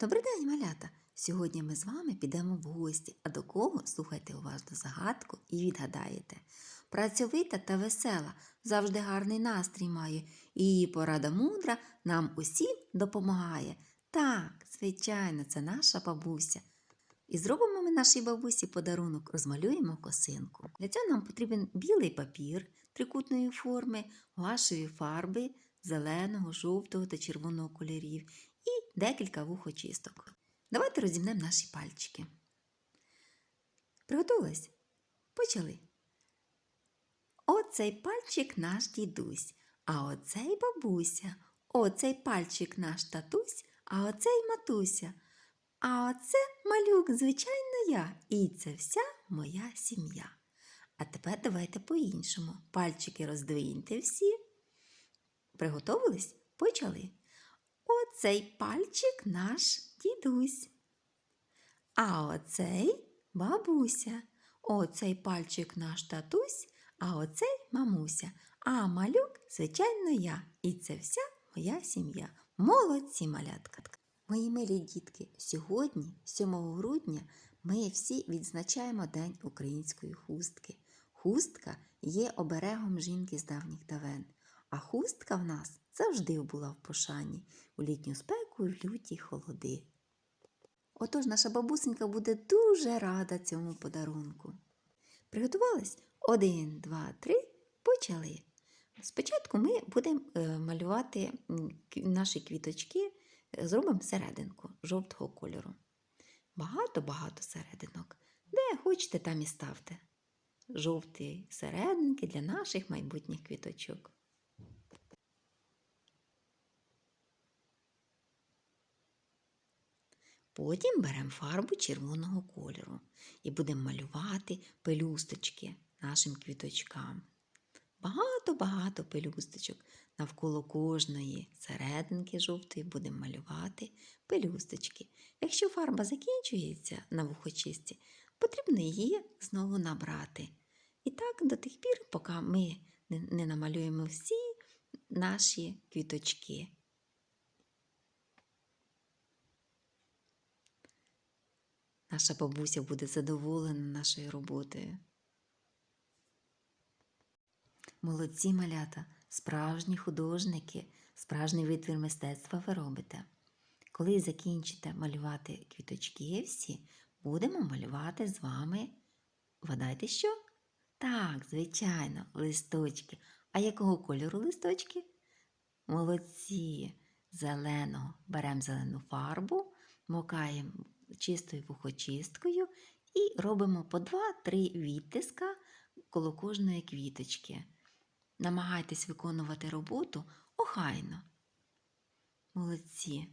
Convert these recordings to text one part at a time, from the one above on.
Добрий день, малята! Сьогодні ми з вами підемо в гості. А до кого слухайте уважно загадку і відгадаєте. Працьовита та весела, завжди гарний настрій має, і її порада мудра нам усім допомагає. Так, звичайно, це наша бабуся. І зробимо ми нашій бабусі подарунок, розмалюємо косинку. Для цього нам потрібен білий папір трикутної форми, гуашеві фарби зеленого, жовтого та червоного кольорів декілька вухочисток. Давайте розімнемо наші пальчики. Приготувались? Почали. Оцей пальчик наш дідусь, а оцей бабуся, оцей пальчик наш татусь, а оцей матуся. А оце малюк, звичайно, я, і це вся моя сім'я. А тепер давайте по-іншому. Пальчики роздвиньте всі. Приготовились? Почали. Оцей пальчик наш дідусь. А оцей бабуся. Оцей пальчик наш татусь, а оцей мамуся. А малюк, звичайно, я. І це вся моя сім'я. Молодці малятка. Мої милі дітки, сьогодні, 7 грудня, ми всі відзначаємо День української хустки. Хустка є оберегом жінки з давніх давен, а хустка в нас завжди була в пошані у літню спеку і в люті холоди. Отож наша бабусенька буде дуже рада цьому подарунку. Приготувались? Один, два, три, почали. Спочатку ми будемо е, малювати наші квіточки, е, зробимо серединку жовтого кольору. Багато-багато серединок. Де хочете, там і ставте. Жовті серединки для наших майбутніх квіточок. Потім беремо фарбу червоного кольору і будемо малювати пелюсточки нашим квіточкам. Багато-багато пелюсточок. Навколо кожної серединки жовтої будемо малювати пелюсточки. Якщо фарба закінчується на вухочисті, потрібно її знову набрати. І так до тих пір, поки ми не, намалюємо всі наші квіточки. Наша бабуся буде задоволена нашою роботою. Молодці малята, справжні художники, справжній витвір мистецтва ви робите. Коли закінчите малювати квіточки всі, будемо малювати з вами. Вгадайте що? Так, звичайно, листочки. А якого кольору листочки? Молодці. Зеленого. Беремо зелену фарбу, мокаємо чистою вухочисткою і робимо по 2-3 відтиска коло кожної квіточки. Намагайтесь виконувати роботу охайно. Молодці.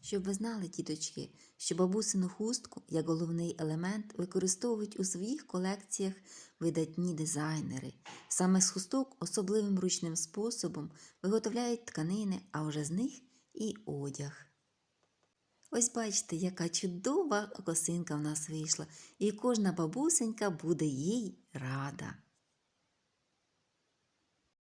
Щоб ви знали, діточки, що бабусину хустку як головний елемент використовують у своїх колекціях видатні дизайнери. Саме з хусток особливим ручним способом виготовляють тканини, а вже з них і одяг. Ось бачите, яка чудова косинка в нас вийшла, і кожна бабусенька буде їй рада.